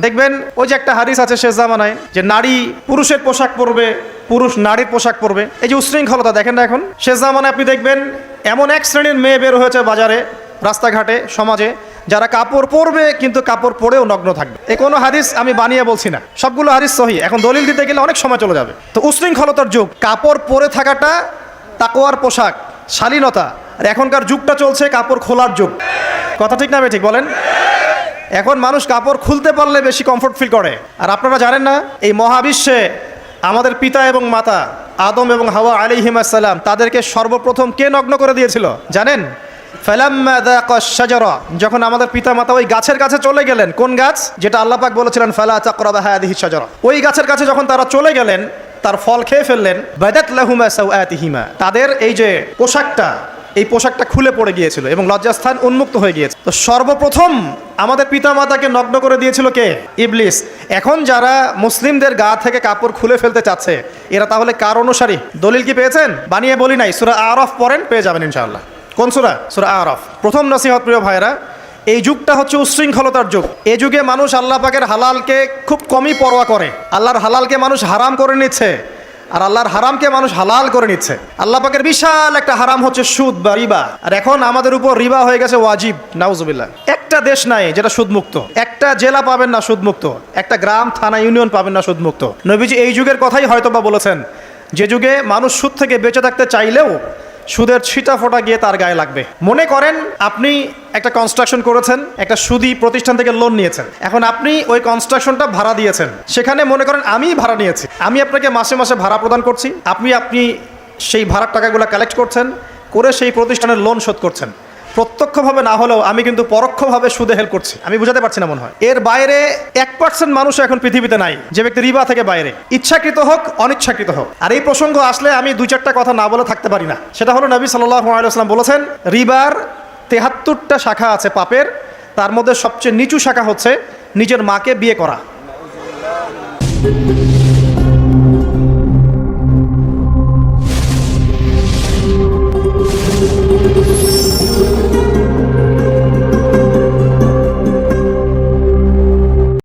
দেখবেন, ওই যে একটা হাদিস আছে শেষ জামানায়, যে নারী পুরুষের পোশাক পরবে, পুরুষ নারীর পোশাক পরবে। এই যে উশৃঙ্খলতা, দেখেন না এখন? শেষ জামানায় আপনি দেখবেন, এমন এক শ্রেণির মেয়ে বের হয়েছে বাজারে, রাস্তাঘাটে, সমাজে, যারা কাপড় পরবে, কিন্তু কাপড় পরেও নগ্ন থাকবে। এই কোনো হাদিস আমি বানিয়ে বলছি না। সবগুলো হাদিস সহি। এখন দলিল দিতে গেলে অনেক সময় চলে যাবে। তো উশৃঙ্খলতার যুগ, কাপড় পরে থাকাটা তাকোয়ার পোশাক, শালীনতা, আর এখনকার যুগটা চলছে কাপড় খোলার যুগ। কথা ঠিক না ঠিক বলেন? এখন মানুষ কাপড় খুলতে পারলে বেশি কমফোর্ট ফিল করে। আর আপনারা জানেন না, এই মহাবিশ্বে আমাদের পিতা এবং মাতা, আদম এবং হাওয়া আলিহিমাসাল্লাম তাদেরকে সর্বপ্রথম কে নগ্ন করে দিয়েছিল? জানেন? যখন আমাদের পিতা মাতা ওই গাছের কাছে চলে গেলেন, কোন গাছ? যেটা আল্লাহ পাক বলেছিলেন, ফালা তাকরাবা হাদিহি শাজারা। ওই গাছের কাছে যখন তারা চলে গেলেন, তার ফল খেয়ে ফেললেন, বাদাত লাহুমা তাদের এই যে পোশাকটা, এই পোশাকটা খুলে পড়ে গিয়েছিল এবং লজ্জাস্থান উন্মুক্ত হয়ে গিয়েছে। তো সর্বপ্রথম আমাদের পিতামাতাকে নগ্ন করে দিয়েছিল কে? ইবলিস। এখন যারা মুসলিমদের গা থেকে কাপড় খুলে ফেলতে চাচ্ছে, এরা তাহলে কার অনুসারী? দলিল কি পেয়েছেন? বানিয়ে বলি নাই, সুরা আরফ পড়েন, পেয়ে যাবেন ইনশাআল্লাহ। কোন সুরা? সুরা আরফ। প্রথম নসিহত, প্রিয় ভাইরা এই যুগটা হচ্ছে উশৃঙ্খলতার যুগ। এই যুগে মানুষ আল্লাহ পাকের হালালকে খুব কমই পরোয়া করে। আল্লাহর হালালকে মানুষ হারাম করে নিচ্ছে। আর আল্লাহর হারামকে মানুষ হালাল করে নিচ্ছে। আল্লাহ পাকের বিশাল একটা হারাম হচ্ছে সুদ বা রিবা। আর এখন আমাদের উপর রিবা হয়ে গেছে ওয়াজিব, নাউজুবিল্লাহ। একটা দেশ নাই যেটা সুদমুক্ত। একটা জেলা পাবেন না সুদমুক্ত। একটা গ্রাম, থানা, ইউনিয়ন পাবেন না সুদমুক্ত। নবীজি এই যুগের কথাই হয়তো বা বলেছেন, যে যুগে মানুষ সুদ থেকে বেঁচে থাকতে চাইলেও সুদের ছিটা ফোটা গিয়ে তার গায়ে লাগবে। মনে করেন আপনি একটা কনস্ট্রাকশন করেছেন, একটা সুদি প্রতিষ্ঠান থেকে লোন নিয়েছেন। এখন আপনি ওই কনস্ট্রাকশনটা ভাড়া দিয়েছেন। সেখানে মনে করেন আমি ভাড়া নিয়েছি। আমি আপনাকে মাসে মাসে ভাড়া প্রদান করছি। আপনি আপনি সেই ভাড়ার টাকাগুলো কালেক্ট করছেন, করে সেই প্রতিষ্ঠানের লোন শোধ করছেন। প্রত্যক্ষভাবে না হলেও আমি কিন্তু পরোক্ষভাবে সুদে হেল্প করছি। আমি বুঝাতে পারছি না মনে হয়। এর বাইরে এক পার্সেন্ট মানুষ এখন পৃথিবীতে নাই, যে ব্যক্তি রিবা থেকে বাইরে। ইচ্ছাকৃত হোক, অনিচ্ছাকৃত হোক। আর এই প্রসঙ্গ আসলে আমি দুই চারটা কথা না বলে থাকতে পারি না। সেটা হলো নবী সাল্লাম বলেছেন, রিবার তেহাত্তরটা শাখা আছে পাপের, তার মধ্যে সবচেয়ে নিচু শাখা হচ্ছে নিজের মাকে বিয়ে করা।